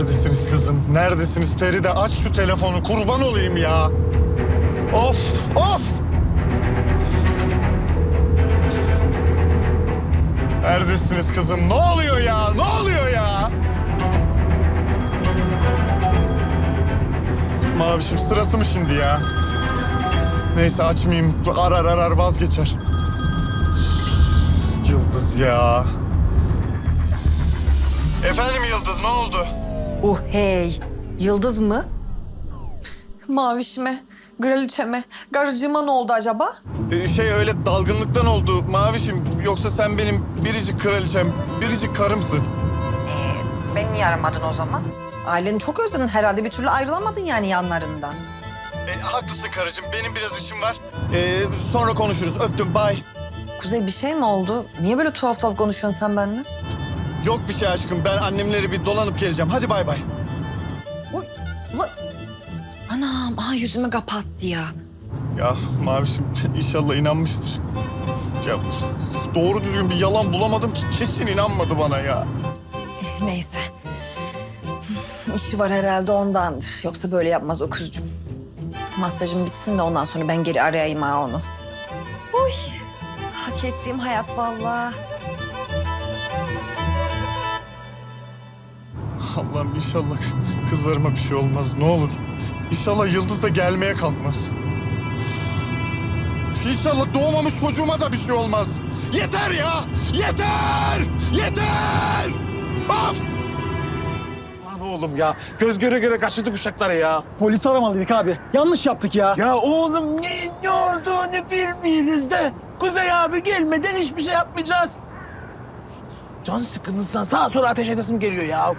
Neredesiniz kızım? Neredesiniz Feride? Aç şu telefonu kurban olayım ya. Of of! Neredesiniz kızım? Ne oluyor ya? Ne oluyor ya? Mavişim sırası mı şimdi ya? Neyse açmayayım. Arar arar vazgeçer. Yıldız ya. Efendim Yıldız ne oldu? Uh hey. Yıldız mı? Maviş mi? Kraliçe mi? Garıcıma ne oldu acaba? Ee, şey öyle dalgınlıktan oldu Mavişim. Yoksa sen benim biricik kraliçem, biricik karımsın. Ee, beni niye aramadın o zaman? Aileni çok özledin herhalde. Bir türlü ayrılamadın yani yanlarından. E, haklısın karıcığım. Benim biraz işim var. Ee, sonra konuşuruz. Öptüm. Bye. Kuzey bir şey mi oldu? Niye böyle tuhaf tuhaf konuşuyorsun sen benimle? Yok bir şey aşkım. Ben annemleri bir dolanıp geleceğim. Hadi bay bay. Uy, ulan. Anam, aa yüzümü kapattı ya. Ya Mavişim inşallah inanmıştır. Ya doğru düzgün bir yalan bulamadım ki kesin inanmadı bana ya. Eh, Neyse. İşi var herhalde ondandır. Yoksa böyle yapmaz o kızcığım. Masajım bitsin de ondan sonra ben geri arayayım ha onu. Uy, hak ettiğim hayat vallahi. Allah'ım inşallah kızlarıma bir şey olmaz. Ne olur. İnşallah Yıldız da gelmeye kalkmaz. İnşallah doğmamış çocuğuma da bir şey olmaz. Yeter ya! Yeter! Yeter! Of! Lan oğlum ya göz göre göre kaçırdık uşakları ya. Polisi aramalıydık abi. Yanlış yaptık ya. Ya oğlum ne, ne olduğunu bilmiyoruz da Kuzey abi gelmeden hiçbir şey yapmayacağız. Can sıkıntısından sağa sola ateş edesim geliyor ya.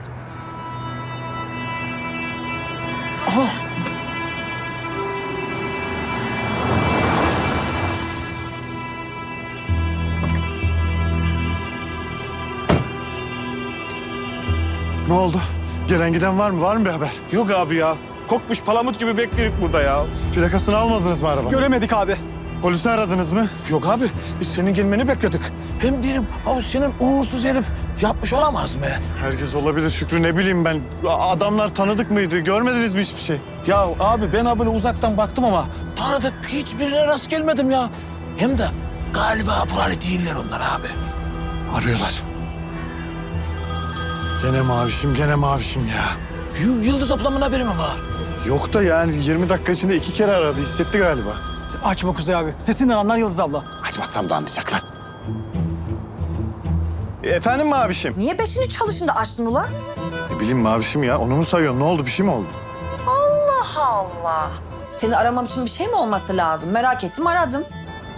Ne oldu? Gelen giden var mı? Var mı bir haber? Yok abi ya. Kokmuş palamut gibi bekliyoruz burada ya. Plakasını almadınız mı araba? Göremedik abi. Polisi aradınız mı? Yok abi biz senin gelmeni bekledik. Hem dedim o senin uğursuz herif yapmış olamaz mı? Herkes olabilir Şükrü ne bileyim ben. Adamlar tanıdık mıydı? Görmediniz mi hiçbir şey? Ya abi ben böyle uzaktan baktım ama tanıdık hiçbirine rast gelmedim ya. Hem de galiba buralı değiller onlar abi. Arıyorlar. Gene mavişim, gene mavişim ya. Y- Yıldız ablamın haberi mi var? Yok da yani 20 dakika içinde iki kere aradı. Hissetti galiba. Açma Kuzey abi. Sesinden anlar Yıldız abla. Açmazsam da anlayacak lan. E, efendim mavişim? Niye beşini çalışında açtın ulan? Ne bileyim mavişim ya. Onu mu sayıyorsun? Ne oldu? Bir şey mi oldu? Allah Allah. Seni aramam için bir şey mi olması lazım? Merak ettim aradım.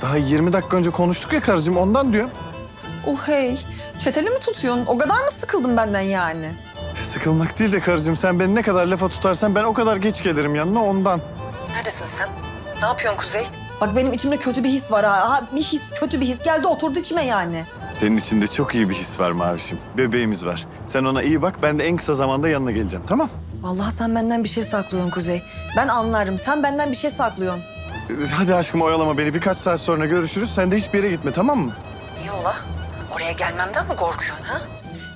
Daha 20 dakika önce konuştuk ya karıcığım. Ondan diyor. Oh hey. Çeteli mi tutuyorsun? O kadar mı sıkıldın benden yani? Sıkılmak değil de karıcığım. Sen beni ne kadar lafa tutarsan ben o kadar geç gelirim yanına ondan. Neredesin sen? Ne yapıyorsun Kuzey? Bak benim içimde kötü bir his var ha. ha. Bir his, kötü bir his geldi oturdu içime yani. Senin içinde çok iyi bir his var mavişim. Bebeğimiz var. Sen ona iyi bak. Ben de en kısa zamanda yanına geleceğim. Tamam? Vallahi sen benden bir şey saklıyorsun Kuzey. Ben anlarım. Sen benden bir şey saklıyorsun. Hadi aşkım oyalama beni. Birkaç saat sonra görüşürüz. Sen de hiçbir yere gitme tamam mı? İyi ola. Gelmemden mi korkuyorsun ha?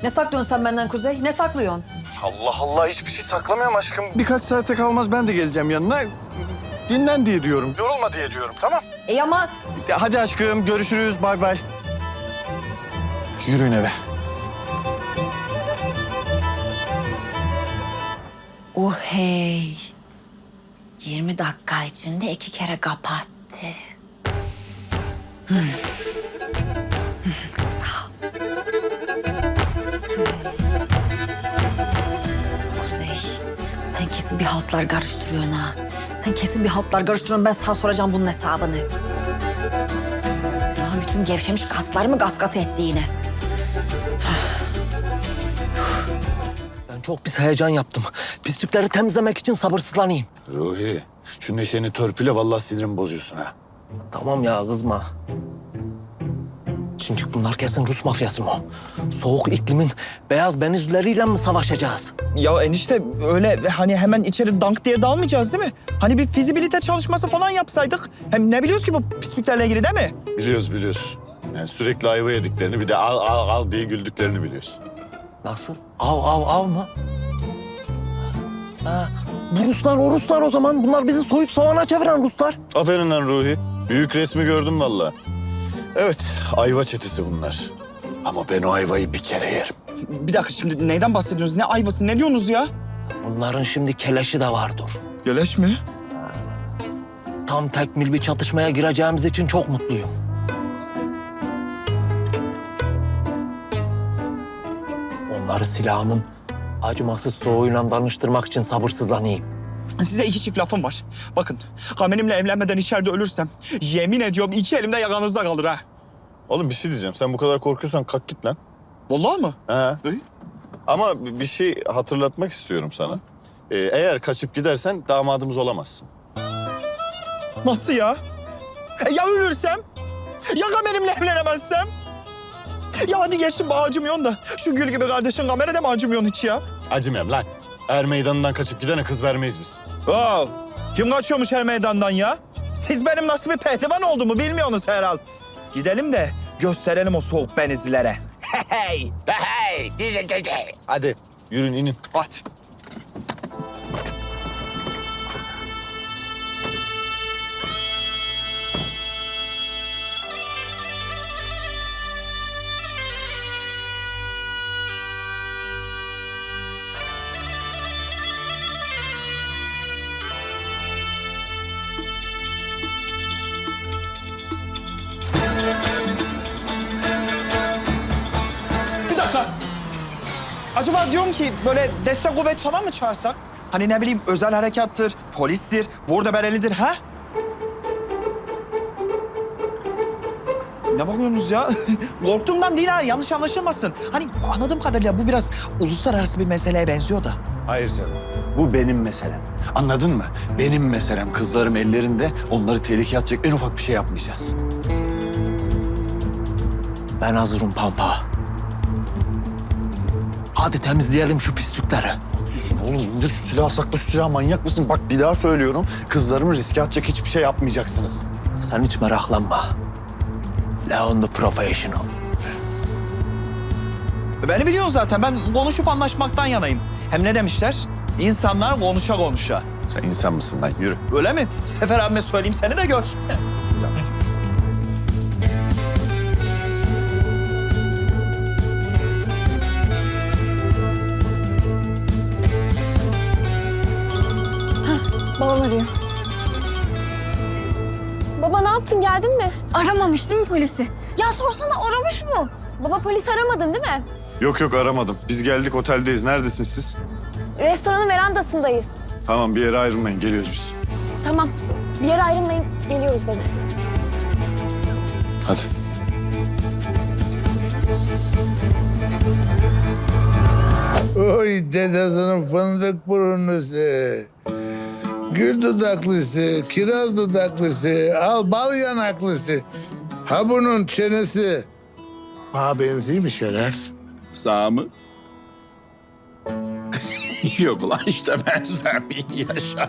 Ne saklıyorsun sen benden Kuzey? Ne saklıyorsun? Allah Allah hiçbir şey saklamıyorum aşkım. Birkaç saate kalmaz ben de geleceğim yanına. Dinlen diye diyorum. Yorulma diye diyorum tamam. E ama Ya hadi aşkım görüşürüz bay bay. Yürüyün eve. oh hey. 20 dakika içinde iki kere kapattı. Hmm, haltlar karıştırıyorsun ha. Sen kesin bir haltlar karıştırıyorsun. Ben sana soracağım bunun hesabını. Ya bütün gevşemiş kaslarımı gaskatı etti yine. Ben çok pis heyecan yaptım. Pislikleri temizlemek için sabırsızlanayım. Ruhi, şu neşeni törpüle vallahi sinirimi bozuyorsun ha. Tamam ya kızma. Çünkü bunlar kesin Rus mafyası mı? Soğuk iklimin beyaz benizleriyle mi savaşacağız? Ya enişte öyle hani hemen içeri dank diye dalmayacağız değil mi? Hani bir fizibilite çalışması falan yapsaydık. Hem ne biliyoruz ki bu pisliklerle ilgili değil mi? Biliyoruz biliyoruz. Yani sürekli ayva yediklerini bir de al al al diye güldüklerini biliyoruz. Nasıl? Av av av mı? Ha, bu Ruslar o Ruslar o zaman. Bunlar bizi soyup soğana çeviren Ruslar. Aferin lan Ruhi. Büyük resmi gördüm valla. Evet, ayva çetesi bunlar. Ama ben o ayvayı bir kere yerim. Bir dakika şimdi neyden bahsediyorsunuz? Ne ayvası ne diyorsunuz ya? Bunların şimdi keleşi de vardır. Geleş mi? Tam tekmil bir çatışmaya gireceğimiz için çok mutluyum. Onları silahımın acımasız soğuyla danıştırmak için sabırsızlanayım. Size iki çift lafım var. Bakın Kamer'imle evlenmeden içeride ölürsem yemin ediyorum iki elimde yakanızda kalır ha. Oğlum bir şey diyeceğim. Sen bu kadar korkuyorsan kalk git lan. Vallahi mı? Ha. Ama bir şey hatırlatmak istiyorum sana. Ee, eğer kaçıp gidersen damadımız olamazsın. Nasıl ya? E, ya ölürsem? Ya Kamer'imle evlenemezsem? Ya hadi geçtim acımıyorsun da. Şu gül gibi kardeşin kamerada mı acımıyorsun hiç ya? Acımıyorum lan. Er meydanından kaçıp gidene kız vermeyiz biz. Wow. Kim kaçıyormuş her meydandan ya? Siz benim nasıl bir pehlivan olduğumu bilmiyorsunuz herhal. Gidelim de gösterelim o soğuk benizlilere. Hey hey. Hadi yürün inin. Hadi. Acaba diyorum ki böyle destek kuvvet falan mı çağırsak? Hani ne bileyim özel harekattır, polistir, burada berelidir ha? Ne bakıyorsunuz ya? Korktuğumdan değil ha, yanlış anlaşılmasın. Hani anladığım kadarıyla bu biraz uluslararası bir meseleye benziyor da. Hayır canım. Bu benim meselem. Anladın mı? Benim meselem. Kızlarım ellerinde. Onları tehlikeye atacak en ufak bir şey yapmayacağız. Ben hazırım Pampa. Hadi temizleyelim şu pislikleri. Oğlum indir şu silahı sakla şu silahı manyak mısın? Bak bir daha söylüyorum. Kızlarımı riske atacak hiçbir şey yapmayacaksınız. Sen hiç meraklanma. Leon the Professional. Beni biliyorsun zaten, ben konuşup anlaşmaktan yanayım. Hem ne demişler? İnsanlar konuşa konuşa. Sen insan mısın lan? Yürü. Öyle mi? Sefer abime söyleyeyim seni de gör. Babam arıyor. Baba ne yaptın geldin mi? Aramamış değil mi polisi? Ya sorsana aramış mı? Baba polis aramadın değil mi? Yok yok aramadım. Biz geldik oteldeyiz. Neredesiniz siz? Restoranın verandasındayız. Tamam bir yere ayrılmayın. Geliyoruz biz. Tamam bir yere ayrılmayın geliyoruz dedi. Hadi. Oy dedesinin fındık burunlusu. Gül dudaklısı, kiraz dudaklısı, al bal yanaklısı. Ha bunun çenesi. Ha benziyor mi Şeref? Sağ mı? Yok ulan işte ben Sami'yi yaşa.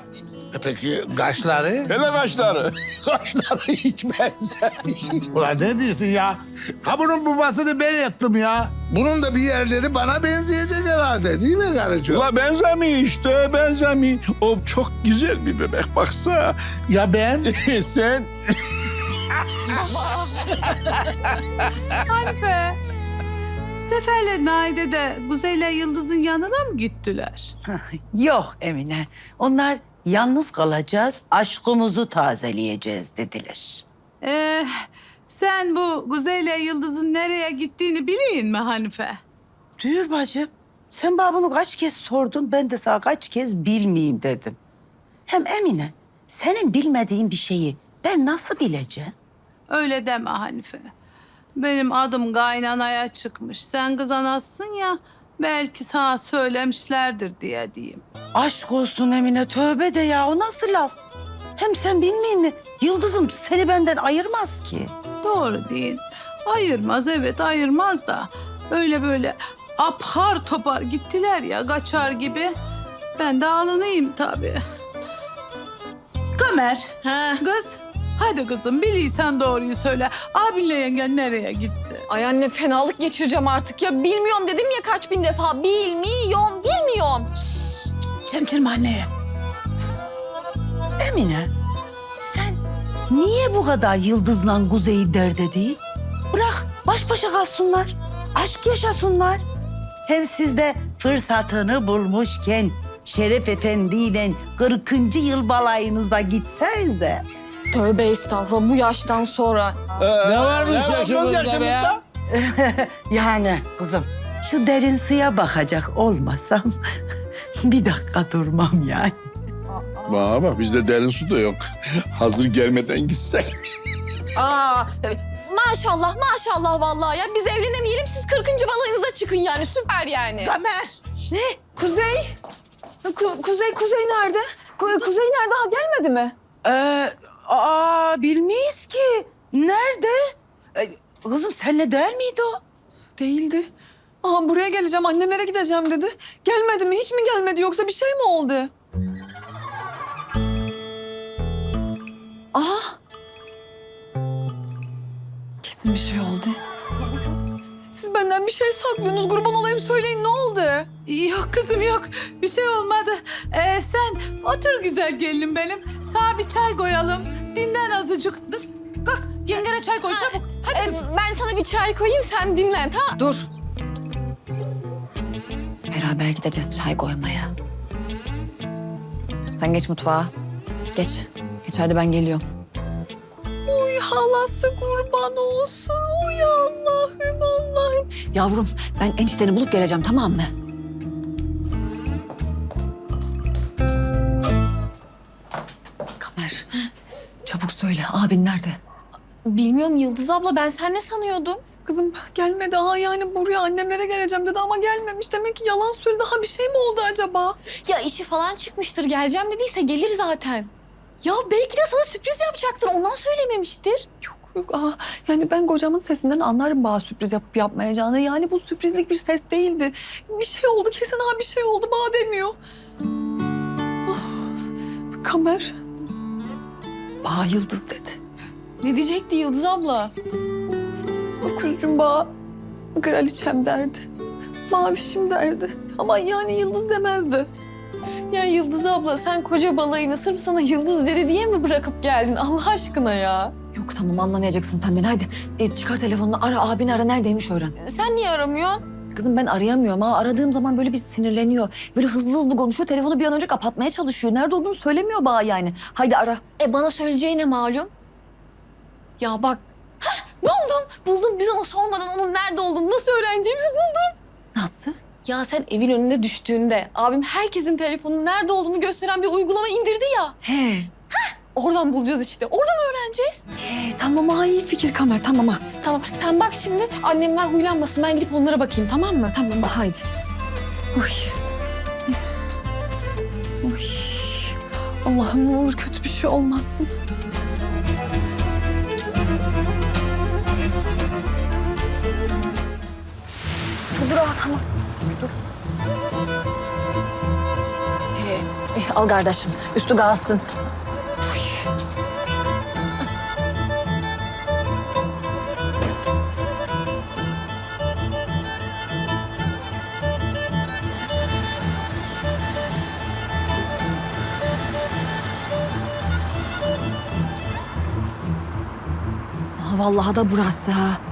E Peki kaşları? Hele kaşları. kaşları hiç benzemiyor. Ulan ne diyorsun ya? Ha bunun babasını ben yaptım ya. Bunun da bir yerleri bana benzeyecek herhalde değil mi karıcığım? Ulan benzemiyor işte benzemiyor. O çok güzel bir bebek baksa. Ya ben? Sen Hanife. Sefer'le Naide de Kuzey'le Yıldız'ın yanına mı gittiler? Yok Emine. Onlar yalnız kalacağız, aşkımızı tazeleyeceğiz dediler. Ee, sen bu Kuzey'le Yıldız'ın nereye gittiğini bileyim mi Hanife? Duyur bacım, sen bana bunu kaç kez sordun, ben de sana kaç kez bilmeyeyim dedim. Hem Emine, senin bilmediğin bir şeyi ben nasıl bileceğim? Öyle deme Hanife. Benim adım kaynanaya çıkmış. Sen kız anasın ya, belki sana söylemişlerdir diye diyeyim. Aşk olsun Emine, tövbe de ya, o nasıl laf? Hem sen bilmeyeyim mi? Yıldızım seni benden ayırmaz ki. Doğru değil. Ayırmaz evet ayırmaz da. Öyle böyle apar topar gittiler ya kaçar gibi. Ben de alınayım tabii. Kamer. Kız. Hadi kızım biliysen doğruyu söyle. Abinle yengen nereye gitti? Ay anne fenalık geçireceğim artık ya. Bilmiyorum dedim ya kaç bin defa. Bilmiyorum, bilmiyorum. Çemkirme anneye. Emine, sen niye bu kadar Yıldız'la Kuzey'i derde değil? Bırak baş başa kalsınlar. Aşk yaşasınlar. Hem siz de fırsatını bulmuşken Şeref Efendi ile 40. yıl balayınıza gitsenize. Tövbe estağfurullah bu yaştan sonra. Ne varmış yaşımızda be ya? Yani kızım şu derin suya bakacak olmasam bir dakika durmam yani. Bak bizde derin su da yok. Hazır gelmeden gitsek. Aa, evet. maşallah maşallah vallahi ya. Biz evlenemeyelim siz 40. balayınıza çıkın yani süper yani. Ömer. Ne? Kuzey? Ku- kuzey, Kuzey nerede? Ku- kuzey nerede? Ha gelmedi mi? Ee, aa bilmeyiz ki. Nerede? Ee, kızım senle değil miydi o? Değildi. Aha buraya geleceğim, annemlere gideceğim dedi. Gelmedi mi? Hiç mi gelmedi yoksa bir şey mi oldu? Aha. Kesin bir şey oldu. Siz benden bir şey saklıyorsunuz. Kurban olayım söyleyin ne oldu? Yok kızım yok. Bir şey olmadı. Ee, sen otur güzel gelinim benim. Sana bir çay koyalım. Dinlen azıcık. Kız kalk yengene çay koy çabuk. Hadi Ee, kızım. ben sana bir çay koyayım sen dinlen tamam Dur. Beraber gideceğiz çay koymaya. Sen geç mutfağa. Geç. Geç hadi ben geliyorum. Uy halası kurban olsun. Uy Allah'ım Allah'ım. Yavrum ben enişteni bulup geleceğim tamam mı? Bilmiyorum Yıldız abla ben sen ne sanıyordum? Kızım gelmedi ha yani buraya annemlere geleceğim dedi ama gelmemiş. Demek ki yalan söyledi. Ha bir şey mi oldu acaba? Ya işi falan çıkmıştır geleceğim dediyse gelir zaten. Ya belki de sana sürpriz yapacaktır ondan söylememiştir. Yok yok aha yani ben kocamın sesinden anlarım bana sürpriz yapıp yapmayacağını. Yani bu sürprizlik bir ses değildi. Bir şey oldu kesin ha bir şey oldu bana demiyor. Oh, Kamer. Bana yıldız dedi. Ne diyecekti Yıldız abla? Öküzcüm bana kraliçem derdi. Mavişim derdi. Ama yani yıldız demezdi. Ya Yıldız abla sen koca balayını sırf sana Yıldız dedi diye mi bırakıp geldin Allah aşkına ya? Yok tamam anlamayacaksın sen beni hadi. E, çıkar telefonunu ara abini ara neredeymiş öğren. Sen niye aramıyorsun? Kızım ben arayamıyorum ha. Aradığım zaman böyle bir sinirleniyor. Böyle hızlı hızlı konuşuyor. Telefonu bir an önce kapatmaya çalışıyor. Nerede olduğunu söylemiyor bana yani. Haydi ara. E bana söyleyeceğine malum. Ya bak heh, buldum buldum biz ona sormadan onun nerede olduğunu nasıl öğreneceğimizi buldum. Nasıl? Ya sen evin önünde düştüğünde abim herkesin telefonun nerede olduğunu gösteren bir uygulama indirdi ya. He. Oradan bulacağız işte. Oradan öğreneceğiz. He tamam ha iyi fikir Kamer tamam ha. Tamam sen bak şimdi annemler huylanmasın. Ben gidip onlara bakayım tamam mı? Tamam ha haydi. Uy. Uy. Allah'ım ne olur kötü bir şey olmasın. Dur ha, tamam. Dur. Ee, eh, al kardeşim üstü kalsın. Ha, vallahi da burası ha.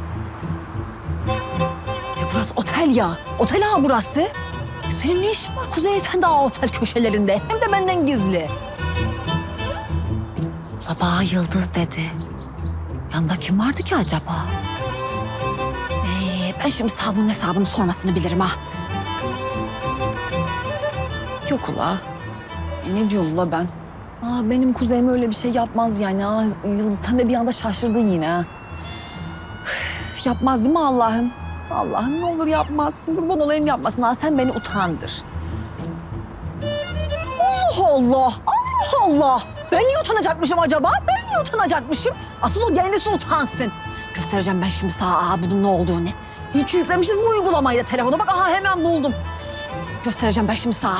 Otel ya. Otel ha burası. Senin ne işin var Kuzey sen daha otel köşelerinde. Hem de benden gizli. Baba Yıldız dedi. Yanında kim vardı ki acaba? Ee, ben şimdi sağ bunun hesabını sormasını bilirim ha. Yok ula. E, ne diyorum ula ben? Aa, benim kuzeyim öyle bir şey yapmaz yani. Aa, Yıldız sen de bir anda şaşırdın yine ha. Üf, Yapmaz değil mi Allah'ım? Allah'ım ne olur yapmazsın. Kurban olayım yapmasın. Aa, sen beni utandır. Allah Allah. Allah Allah. Ben niye utanacakmışım acaba? Ben niye utanacakmışım? Asıl o kendisi utansın. Göstereceğim ben şimdi sağa aa, bunun ne olduğunu. İyi ki yüklemişiz bu uygulamayı da telefona. Bak aha hemen buldum. Göstereceğim ben şimdi sağa.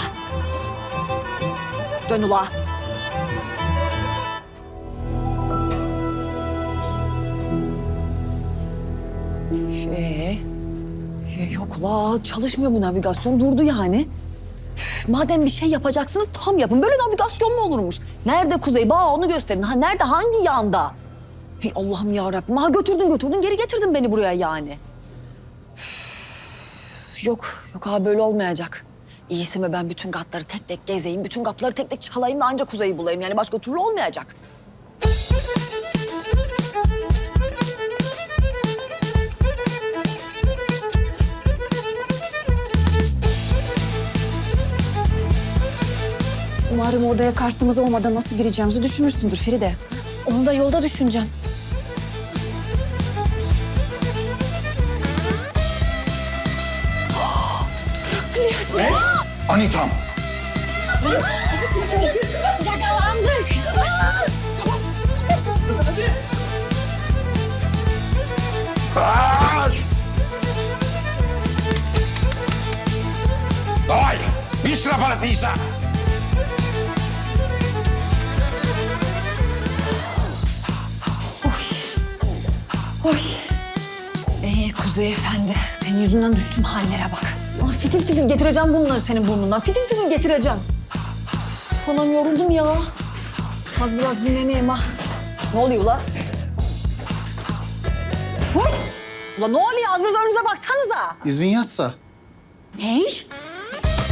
Dön ula. La çalışmıyor bu navigasyon durdu yani. Üf, madem bir şey yapacaksınız tam yapın. Böyle navigasyon mu olurmuş? Nerede kuzey? Bana onu gösterin. Ha, nerede? Hangi yanda? Hey Allah'ım ya Rabbim. Ha götürdün götürdün geri getirdin beni buraya yani. Üf, Yok, yok abi böyle olmayacak. İyisi mi ben bütün katları tek tek gezeyim, bütün kapıları tek tek çalayım da ancak kuzeyi bulayım. Yani başka türlü olmayacak. Umarım odaya kartımız olmadan nasıl gireceğimizi düşünürsündür Feride. Onu da yolda düşüneceğim. Anitam. Yakalandık. Давай, быстро воротися. Oy. Ee Kuzey Efendi, senin yüzünden düştüm hallere bak. Aa, fitil fitil getireceğim bunları senin burnundan. Fitil fitil getireceğim. Üf, Anam yoruldum ya. Az biraz dinleneyim ha. Ne oluyor ulan? Hı? Ulan ne oluyor? Az biraz önünüze baksanıza. İzin yatsa. Ne?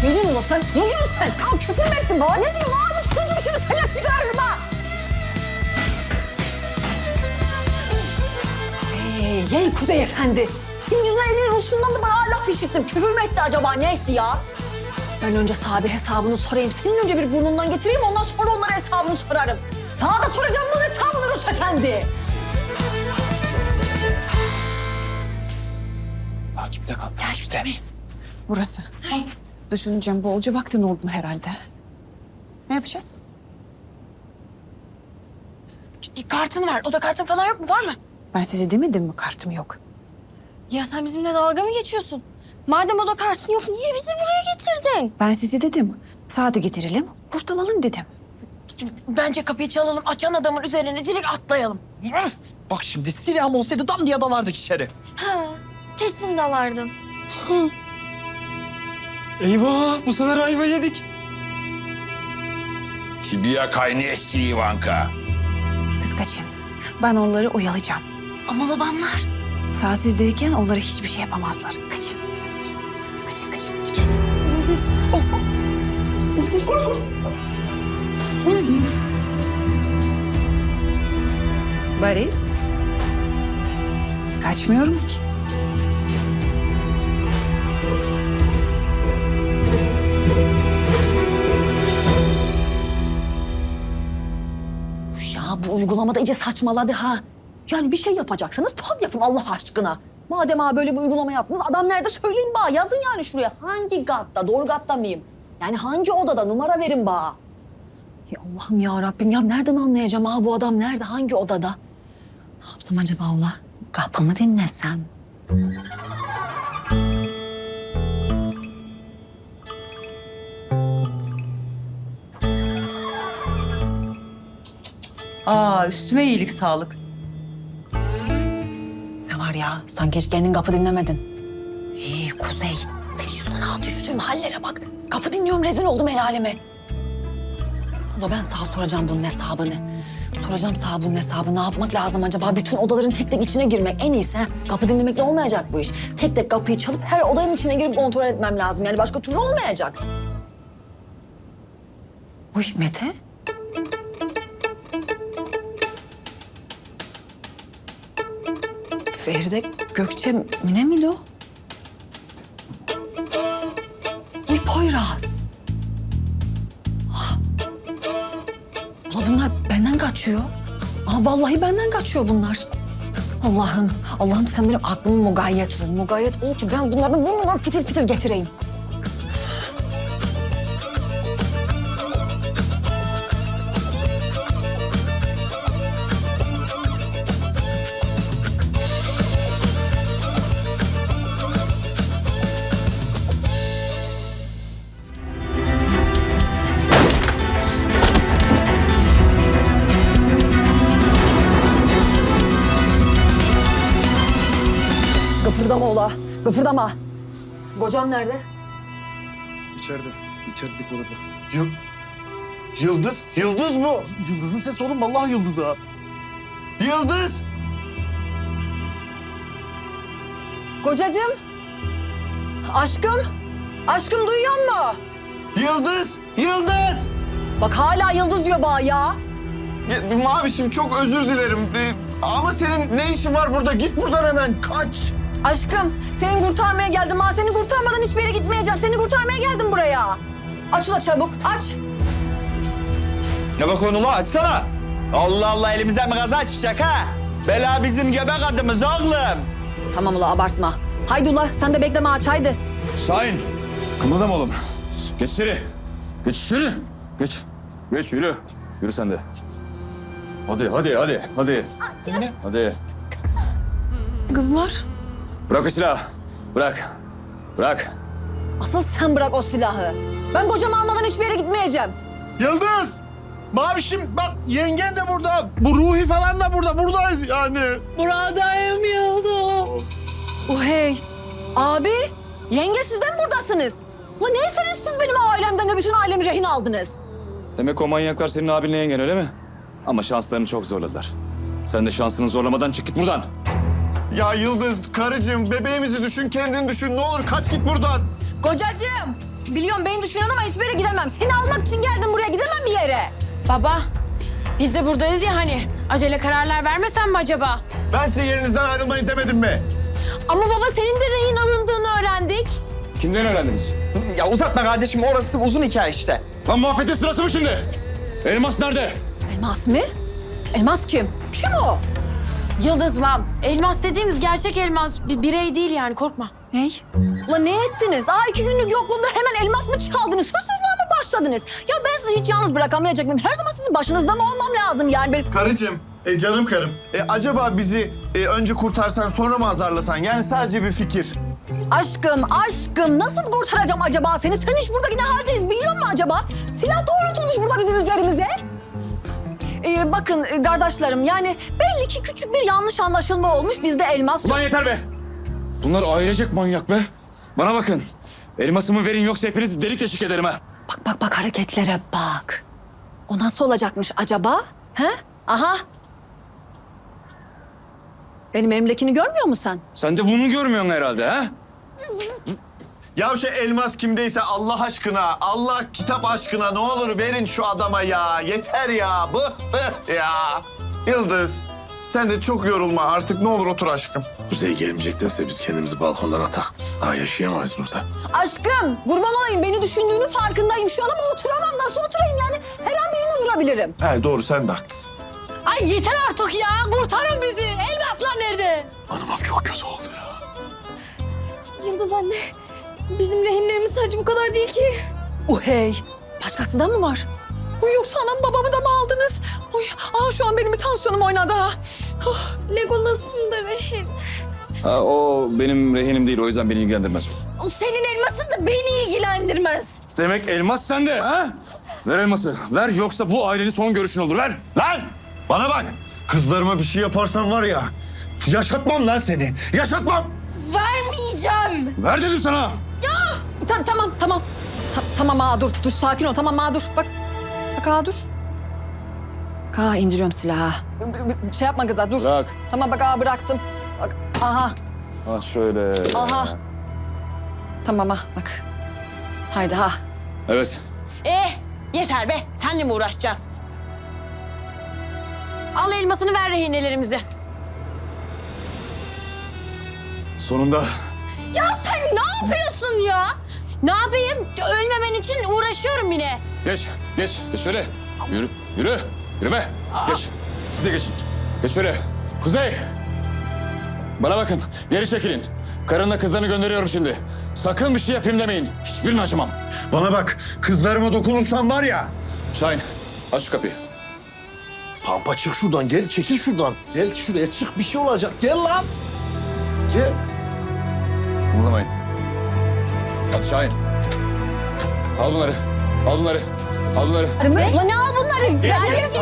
Ne diyorsun ulan sen? Ne diyorsun sen? Ya küfür mü ettin bana? Ne diyorsun abi? Tutunca bir seni çıkarırım ha. Hey Kuzey Efendi. Senin yüzünden elin Rus'undan da bana laf işittim. Küfür mü etti acaba? Ne etti ya? Ben önce sahibi hesabını sorayım. Senin önce bir burnundan getireyim ondan sonra onlara hesabını sorarım. Sana da soracağım bunun hesabını Rus Efendi. Takipte kal. Takipte? Burası. Düşüneceğim bolca vaktin oldu herhalde. Ne yapacağız? Kartın var. Oda kartın falan yok mu? Var mı? Ben size demedim mi kartım yok? Ya sen bizimle dalga mı geçiyorsun? Madem o da kartın yok niye bizi buraya getirdin? Ben size dedim. Saati getirelim, kurtulalım dedim. Bence kapıyı çalalım, açan adamın üzerine direkt atlayalım. Bak şimdi silahım olsaydı dam diye dalardık içeri. Ha, kesin dalardın. Eyvah bu sefer ayva yedik. Tibia kaynaştı Ivanka. Siz kaçın. Ben onları oyalayacağım. Ama babamlar. Saat sizdeyken onlara hiçbir şey yapamazlar. Kaçın. Kaçın, kaçın, kaçın. Barış. Kaçmıyorum ki. Ya bu uygulamada iyice saçmaladı ha. Yani bir şey yapacaksanız tam yapın Allah aşkına. Madem ha böyle bir uygulama yaptınız adam nerede söyleyin bana yazın yani şuraya. Hangi katta doğru katta mıyım? Yani hangi odada numara verin bana. Ya Allah'ım ya Rabbim ya nereden anlayacağım ha bu adam nerede hangi odada? Ne yapsam acaba ula? Kapımı dinlesem? Aa üstüme iyilik sağlık. Var ya sanki hiç kendin kapı dinlemedin. İyi Kuzey senin yüzünden ha düştüğüm hallere bak. Kapı dinliyorum rezil oldum el aleme. Ula ben sana soracağım bunun hesabını. Soracağım sana bunun hesabını. Ne yapmak lazım acaba? Bütün odaların tek tek içine girmek en iyisi. ha? Kapı dinlemekle olmayacak bu iş. Tek tek kapıyı çalıp her odanın içine girip kontrol etmem lazım. Yani başka türlü olmayacak. Uy Mete. Feride Gökçe Mine miydi o? Uy Poyraz. Ah. Ula bunlar benden kaçıyor. Aa, vallahi benden kaçıyor bunlar. Allah'ım, Allah'ım sen benim aklımı mugayyet ol. Mugayyet ol ki ben bunların burnundan fitil fitil getireyim. Gıfırdama. Kocam nerede? İçeride. İçeridik orada. Yıl... Yıldız. Yıldız bu. Yıldız'ın sesi oğlum. Vallahi Yıldız ha. Yıldız. Kocacığım. Aşkım. Aşkım duyuyor musun? Yıldız. Yıldız. Bak hala yıldız diyor bana ya. Ya, Mavişim çok özür dilerim. Ee, ama senin ne işin var burada? Git buradan hemen. Kaç. Aşkım seni kurtarmaya geldim ha. Seni kurtarmadan hiçbir yere gitmeyeceğim. Seni kurtarmaya geldim buraya. Aç ula çabuk aç. Ne bak onu ula açsana. Allah Allah elimizden mi kaza çıkacak ha? Bela bizim göbek adımız oğlum. Tamam ula abartma. Haydi ula sen de bekleme aç haydi. Şahin. Kımıldama oğlum. Geç içeri. Geç içeri. Geç. Geç yürü. Yürü sen de. Hadi hadi hadi hadi. Hadi. Kızlar. Bırak o silahı. Bırak. Bırak. Asıl sen bırak o silahı. Ben kocamı almadan hiçbir yere gitmeyeceğim. Yıldız. Mavişim bak yengen de burada. Bu Ruhi falan da burada. Buradayız yani. Buradayım Yıldız. Oh hey. Abi, yenge siz de mi buradasınız? Ulan neyseniz siz benim ailemden de bütün ailemi rehin aldınız? Demek o manyaklar senin abinle yengen öyle mi? Ama şanslarını çok zorladılar. Sen de şansını zorlamadan çık git buradan. Ya Yıldız, karıcığım bebeğimizi düşün, kendini düşün. Ne olur kaç git buradan. Kocacığım, biliyorum beni düşünüyorsun ama hiçbir yere gidemem. Seni almak için geldim buraya, gidemem bir yere. Baba biz de buradayız ya hani. Acele kararlar vermesen mi acaba? Ben size yerinizden ayrılmayın demedim mi? Ama baba senin de rehin alındığını öğrendik. Kimden öğrendiniz? Ya uzatma kardeşim orası uzun hikaye işte. Lan muhabbetin sırası mı şimdi? Elmas nerede? Elmas mı? Elmas kim? Kim o? Yıldız mam. Elmas dediğimiz gerçek elmas. Bir birey değil yani korkma. Ney? Ulan ne ettiniz? Aa iki günlük yokluğumda hemen elmas mı çaldınız? Hırsızlığa mı başladınız? Ya ben sizi hiç yalnız bırakamayacak mıyım? Her zaman sizin başınızda mı olmam lazım yani? Benim... Karıcığım, e, canım karım. E, acaba bizi e, önce kurtarsan sonra mı azarlasan? Yani sadece bir fikir. Aşkım, aşkım nasıl kurtaracağım acaba seni? Sen hiç burada yine haldeyiz biliyor musun acaba? Silah doğrultulmuş burada bizim üzerimize. Ee, bakın e, kardeşlerim yani belli ki küçük bir yanlış anlaşılma olmuş. Bizde elmas Ulan yeter be! Bunlar ailecek manyak be. Bana bakın. Elmasımı verin yoksa hepinizi delik deşik ederim ha. Bak bak bak hareketlere bak. O nasıl olacakmış acaba? He? Aha. Benim elimdekini görmüyor musun sen? Sen de bunu görmüyorsun herhalde ha? Ya şu elmas kimdeyse Allah aşkına, Allah kitap aşkına ne olur verin şu adama ya. Yeter ya, bıh ya. Yıldız, sen de çok yorulma artık ne olur otur aşkım. Kuzey gelmeyeceklerse biz kendimizi balkondan atak. Daha yaşayamayız burada. Aşkım kurban olayım beni düşündüğünü farkındayım şu an ama oturamam. Nasıl oturayım yani? Her an birini vurabilirim. He doğru sen de haklısın. Ay yeter artık ya. Kurtarın bizi. Elmaslar nerede? Hanımım çok kötü oldu ya. Yıldız anne. Bizim rehinlerimiz sadece bu kadar değil ki. Oh hey. Başkası da mı var? Uy yoksa anam babamı da mı aldınız? Uy aa şu an benim bir tansiyonum oynadı ha. Legolas'ım da rehin. Ha, o benim rehinim değil o yüzden beni ilgilendirmez. O senin elmasın da beni ilgilendirmez. Demek elmas sende ha? Ver elması. Ver yoksa bu ailenin son görüşün olur. Ver. Lan bana bak. Kızlarıma bir şey yaparsan var ya yaşatmam lan seni. Yaşatmam. Vermeyeceğim. Ver dedim sana. Ta- tamam tamam. Ta- tamam ağa dur dur sakin ol tamam ağa dur. Bak bak ağa dur. Bak ağa indiriyorum silahı. B- Şey yapma kıza dur. Bırak. Tamam bak ağa bıraktım. Bak aha Ha şöyle. aha. Tamam ha bak. Haydi ha. Evet. Eh yeter be. Seninle mi uğraşacağız? Al elmasını ver rehinelerimize. Sonunda Ya sen ne yapıyorsun ya? Ne yapayım? Ölmemen için uğraşıyorum yine. geç. Geç. Geç şöyle. Yürü. Yürü. Yürü be. Geç. Siz de geçin. Geç şöyle. Kuzey. Bana bakın. Geri çekilin. Karınla kızlarını gönderiyorum şimdi. Sakın bir şey yapayım demeyin. Hiçbirini acımam. Bana bak kızlarıma dokunursan var ya. Şahin aç şu kapıyı. Pampa çık şuradan gel çekil şuradan. Gel şuraya çık bir şey olacak. Gel lan. Gel. Kımıldamayın. Hadi Şahin. Al bunları. Al bunları. Al bunları. Ulan ne al bunları? Geç, geç,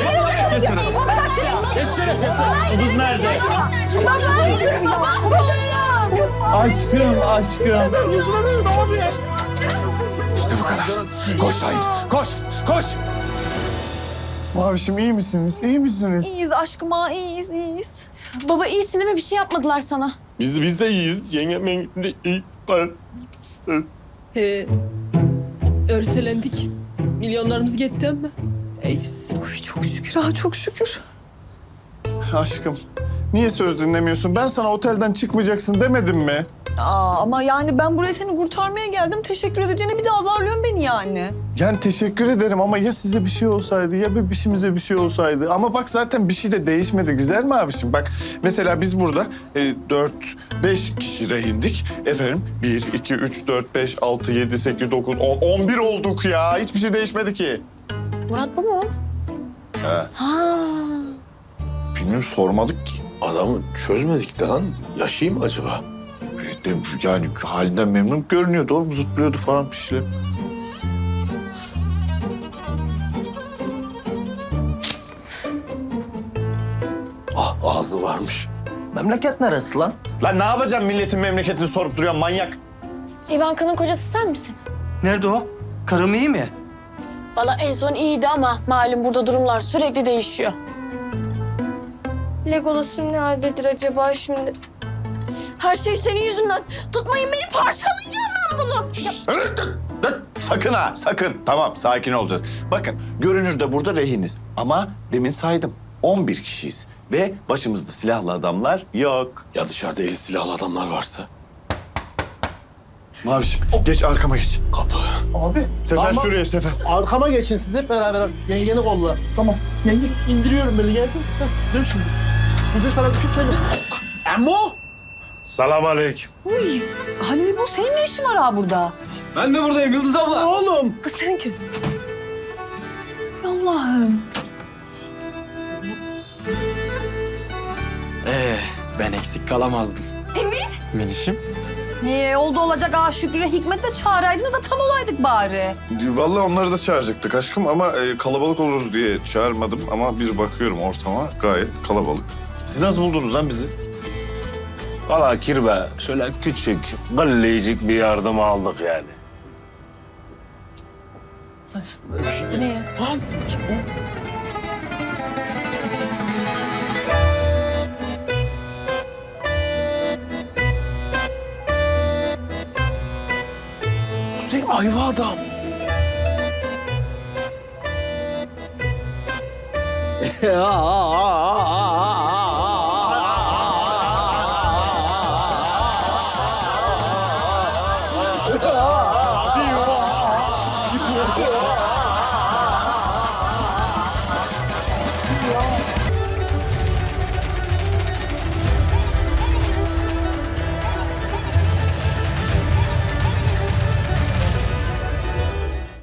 Geç içeri. Kız nerede? Baba! Aşkım aşkım. İşte bu kadar. Koş Şahin. Koş. Koş. Mavişim iyi misiniz? İyi misiniz? İyiyiz aşkım ha iyiyiz iyiyiz. Baba iyisin değil mi? Bir şey yapmadılar sana. Biz, biz de iyiyiz. Yengem de iyi. Ben... He. Örselendik. Milyonlarımız gitti ama. Eyiz. Uy, çok şükür ha çok şükür. Aşkım niye söz dinlemiyorsun? Ben sana otelden çıkmayacaksın demedim mi? Aa, ama yani ben buraya seni kurtarmaya geldim. Teşekkür edeceğine bir de azarlıyorsun beni yani. Yani teşekkür ederim ama ya size bir şey olsaydı ya bir işimize bir şey olsaydı. Ama bak zaten bir şey de değişmedi güzel mi abişim? Bak mesela biz burada e, dört, beş kişi rehindik. Efendim bir, iki, üç, dört, beş, altı, yedi, sekiz, dokuz, on, on bir olduk ya. Hiçbir şey değişmedi ki. Murat bu mu? He. Ha. Bilmiyorum sormadık ki. Adamı çözmedik de lan. Yaşayayım mı acaba? E, Yani halinden memnun görünüyordu oğlum. Zıplıyordu falan bir şeyler. Ah ağzı varmış. Memleket neresi lan? Lan ne yapacağım milletin memleketini sorup duruyor manyak. Ivanka'nın kocası sen misin? Nerede o? Karım iyi mi? Valla en son iyiydi ama malum burada durumlar sürekli değişiyor. Legolas'ım nerededir acaba şimdi? Her şey senin yüzünden. Tutmayın beni parçalayacağım ben bunu. Dıt. Sakın ha, sakın. Tamam, sakin olacağız. Bakın, görünürde burada rehiniz. Ama demin saydım. 11 kişiyiz. Ve başımızda silahlı adamlar yok. Ya dışarıda eli silahlı adamlar varsa? Mavişim, geç arkama geç. Kapı. Abi. Sefer ama şuraya, Sefer. Arkama geçin siz hep beraber. Yengeni kolla. Tamam. Yenge indiriyorum beni gelsin. Heh, dur şimdi. Kuzey sana düşüp söyle. Emo! Selam aleyküm. Uy, Halil bu senin ne işin var ha burada? Ben de buradayım Yıldız abla. Oğlum. Kız seninki. Allah'ım. Ee, ben eksik kalamazdım. Emin? Minişim. Niye oldu olacak ha Şükrü'ye Hikmet de çağıraydınız da tam olaydık bari. Vallahi onları da çağıracaktık aşkım ama e, kalabalık oluruz diye çağırmadım. Ama bir bakıyorum ortama gayet kalabalık. Siz nasıl buldunuz lan bizi? Valla kirbe şöyle küçük, gıllecik bir yardım aldık yani. Bu ne ya? Kuzey ayva adam.